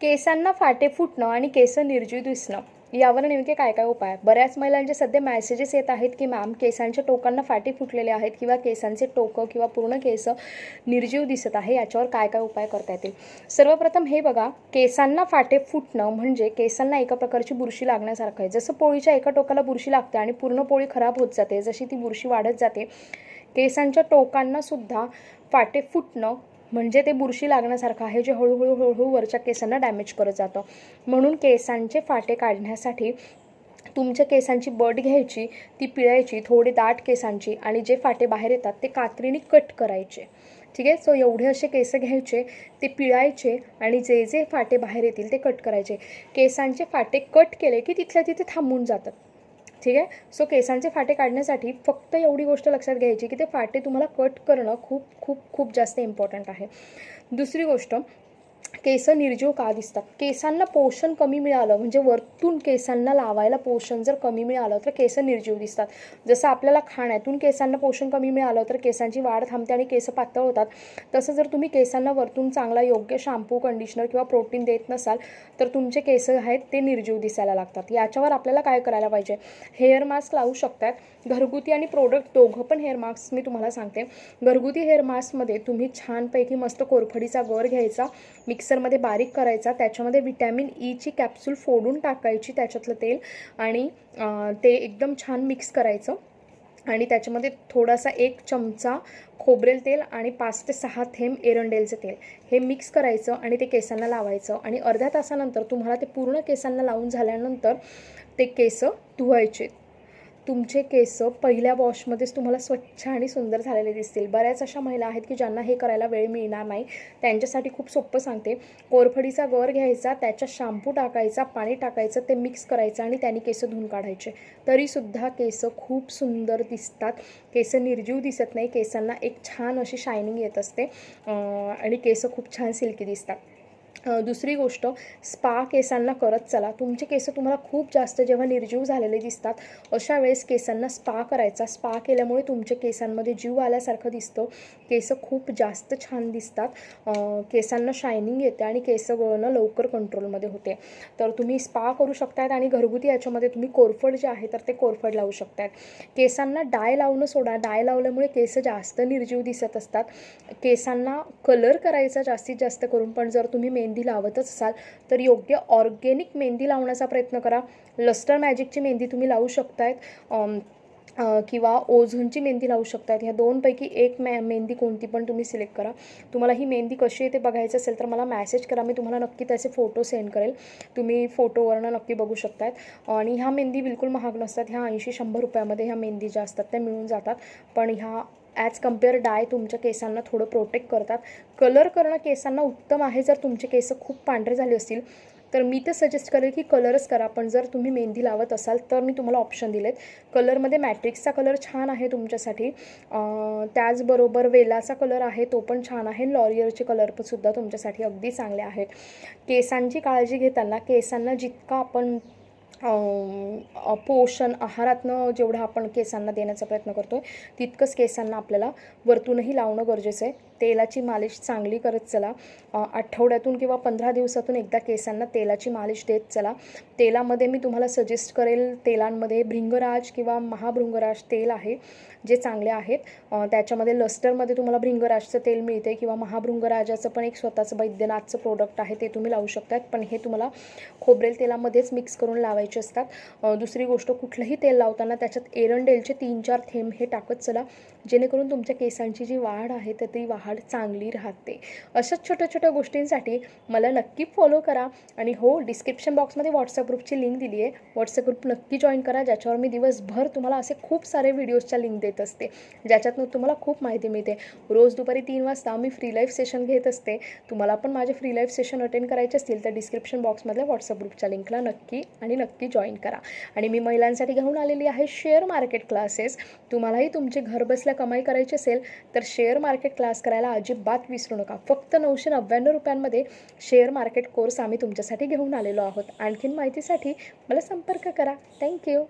केसांना फाटे फुटणं आणि केस निर्जीव दिसणं. यावर नेमके काय काय उपाय? बऱ्याच महिलांचे सध्या मेसेजेस येत आहेत की मॅम केसांच्या टोकांना फाटे फुटलेले आहेत किंवा केसांचे टोकं किंवा पूर्ण केस निर्जीव दिसत आहे याच्यावर काय काय उपाय करता येतील? सर्वप्रथम हे बघा केसांना फाटे फुटणं म्हणजे केसांना एका प्रकारची बुरशी लागण्यासारखं आहे. जसं पोळीच्या एका टोकाला बुरशी लागते आणि पूर्ण पोळी खराब होत जाते जशी ती बुरशी वाढत जाते केसांच्या टोकांना सुद्धा फाटे फुटणं म्हणजे ते बुरशी लागण्यासारखं आहे जे हळूहळू हळूहळू वरच्या केसांना डॅमेज करत जातं. म्हणून केसांचे फाटे काढण्यासाठी तुमच्या केसांची बट घ्यायची ती पिळायची थोडी दाट केसांची आणि जे फाटे बाहेर येतात ते कात्रीने कट करायचे. ठीक आहे? सो एवढे असे केस घ्यायचे ते पिळायचे आणि जे जे फाटे बाहेर येतील ते कट करायचे. केसांचे फाटे कट केले की तिथल्या तिथे थांबून जातात. ठीक आहे? सो केसांचे फाटे काढण्यासाठी फक्त एवढी गोष्ट लक्षात घ्यायची की ते फाटे तुम्हाला कट करणं खूप खूप खूप जास्त इम्पॉर्टंट आहे. दुसरी गोष्ट केस निर्जीव का दिसतात? केसांना पोषण कमी मिळालं म्हणजे वरतून केसांना लावायला पोषण जर कमी मिळालं तर केस निर्जीव दिसतात. जसं आपल्याला खाण्यातून केसांना पोषण कमी मिळालं तर केसांची वाढ थांबते आणि केस पातळ होतात. तसं जर तुम्ही केसांना वरतून चांगला योग्य शॅम्पू कंडिशनर किंवा प्रोटीन देत नसाल तर तुमचे केस आहेत ते निर्जीव दिसायला लागतात. याच्यावर आपल्याला काय करायला पाहिजे? हेअर मास्क लावू शकतात. घरगुती आणि प्रोडक्ट दोघं पण हेअर मास्क मी तुम्हाला सांगते. घरगुती हेअर मास्कमध्ये तुम्ही छानपैकी मस्त कोरफडीचा गर घ्यायचा. मी मिक्सरमध्ये बारीक करायचा त्याच्यामध्ये विटॅमिन ईची e कॅप्सूल फोडून टाकायची त्याच्यातलं तेल आणि ते एकदम छान मिक्स करायचं. आणि त्याच्यामध्ये थोडासा एक चमचा खोबरेल तेल आणि पाच ते सहा थेंब एरंडेलचं तेल. हे मिक्स करायचं आणि ते केसांना लावायचं. आणि अर्ध्या तासानंतर तुम्हाला ते पूर्ण केसांना लावून झाल्यानंतर ते केस धुवायचे. तुमचे केस पहिल्या वॉशमध्येच तुम्हाला स्वच्छ आणि सुंदर झालेले दिसतील. बऱ्याच अशा महिला आहेत की ज्यांना हे करायला वेळ मिळणार नाही. त्यांच्यासाठी खूप सोपं सांगते. कोरफडीचा गर घ्यायचा त्याच्यात शॅम्पू टाकायचा पाणी टाकायचं ते मिक्स करायचं आणि त्याने केस धुवून काढायचे. तरीसुद्धा केस खूप सुंदर दिसतात. केस निर्जीव दिसत नाही. केसांना एक छान अशी शायनिंग येत असते. आणि केस खूप छान सिल्की दिसतात. दुसरी गोष्ट स्पा केसांना करत चला. तुमचे केस तुम्हाला खूप जास्त जेव्हा निर्जीव झालेले दिसतात अशा वेळेस केसांना स्पा करायचा. स्पा केल्यामुळे तुमच्या केसांमध्ये जीव आल्यासारखं दिसतं. केस खूप जास्त छान दिसतात. केसांना शायनिंग येते आणि केस गळणं लवकर कंट्रोलमध्ये होते. तर तुम्ही स्पा करू शकतायत आणि घरगुती याच्यामध्ये तुम्ही कोरफड जे आहे तर ते कोरफड लावू शकतायत. केसांना डाय लावणं सोडा. डाय लावल्यामुळे केस जास्त निर्जीव दिसत असतात. केसांना कलर करायचा जास्तीत जास्त करून पण जर तुम्ही मेहंदी लावतच असाल तर योग्य ऑर्गेनिक मेहंदी लावण्याचा प्रयत्न करा. लस्टर मॅजिकची मेहंदी तुम्ही लावू शकतायत किंवा ओझोनची मेहंदी लावू शकतात ह्या दोनपैकी एक मॅ मेहंदी कोणती पण तुम्ही सिलेक्ट करा. तुम्हाला ही मेहंदी कशी आहे ते बघायचं असेल तर मला मॅसेज करा. मी तुम्हाला नक्की त्याचे फोटो सेंड करेल. तुम्ही फोटोवरनं नक्की बघू शकतात आणि ह्या मेहंदी बिलकुल महाग नसतात. ह्या ऐंशी शंभर रुपयामध्ये ह्या मेहंदी ज्या असतात त्या मिळून जातात. पण ह्या ॲज कंपेअर डाय तुमच्या केसांना थोडं प्रोटेक्ट करतात. कलर करणं केसांना उत्तम आहे जर तुमचे केस खूप पांढरे झाले असतील. तर मी तर सजेस्ट करेल की कलरच करा पण जर तुम्ही मेहंदी लावत असाल तर मी तुम्हाला ऑप्शन दिलेत. कलरमध्ये मॅट्रिक्सचा कलर छान आहे तुमच्यासाठी. त्याचबरोबर वेलाचा कलर आहे तो पण छान आहे. लॉरियरचे कलर पण सुद्धा तुमच्यासाठी अगदी चांगले आहेत. केसांची काळजी घेताना केसांना जितका आपण पोषण आहारातनं जेवढं आपण केसांना देण्याचा प्रयत्न करतो आहे तितकंच केसांना आपल्याला वरतूनही लावणं गरजेचं आहे. तेलाची मालिश चांगली करत चला. आठवड्यातून किंवा पंधरा दिवसातून एकदा केसांना तेलाची मालिश देत चला. तेलामध्ये मी तुम्हाला सजेस्ट करेल तेलांमध्ये भृंगराज किंवा महाभृंगराज तेल आहे जे चांगले आहेत. त्याच्यामध्ये लस्टरमध्ये तुम्हाला भृंगराजचं तेल मिळते किंवा महाभृंगराजाचं पण एक स्वतःचं वैद्यनाथचं प्रोडक्ट आहे ते तुम्ही लावू शकतात पण हे तुम्हाला खोबरेल तेलामध्येच मिक्स करून लावायचे असतात. दुसरी गोष्ट कुठलंही तेल लावताना त्याच्यात एरंडेलचे तीन चार थेंब हे टाकत चला. जेणेकरून तुमच्या केसांची जी वाढ आहे तर ती वाढ चांगली राहते. अशाच छोट्या छोट्या गोष्टींसाठी मला नक्की फॉलो करा. आणि हो डिस्क्रिप्शन बॉक्समध्ये व्हॉट्सअप ग्रुपची लिंक दिली आहे. व्हॉट्सअप ग्रुप नक्की जॉईन करा ज्याच्यावर मी दिवसभर तुम्हाला असे खूप सारे व्हिडिओजच्या लिंक देत असते. ज्याच्यातनं तुम्हाला खूप माहिती मिळते. रोज दुपारी तीन वाजता मी फ्री लाईफ सेशन घेत असते. तुम्हाला पण माझे फ्री लाईफ सेशन अटेंड करायचे असतील तर डिस्क्रिप्शन बॉक्समधल्या व्हॉट्सअप ग्रुपच्या लिंकला नक्की आणि नक्की जॉईन करा. आणि मी महिलांसाठी घेऊन आलेली आहे शेअर मार्केट क्लासेस तुम्हालाही तुमचे घर बसल्या कमाई करायची असेल तर शेअर मार्केट क्लास करायला अजिबात विसरू नका. फक्त नऊशे नव्याण्णव रुपयांमध्ये शेअर मार्केट कोर्स आम्ही तुमच्यासाठी घेऊन आलेलो आहोत. आणखीन माहितीसाठी मला संपर्क करा. थँक्यू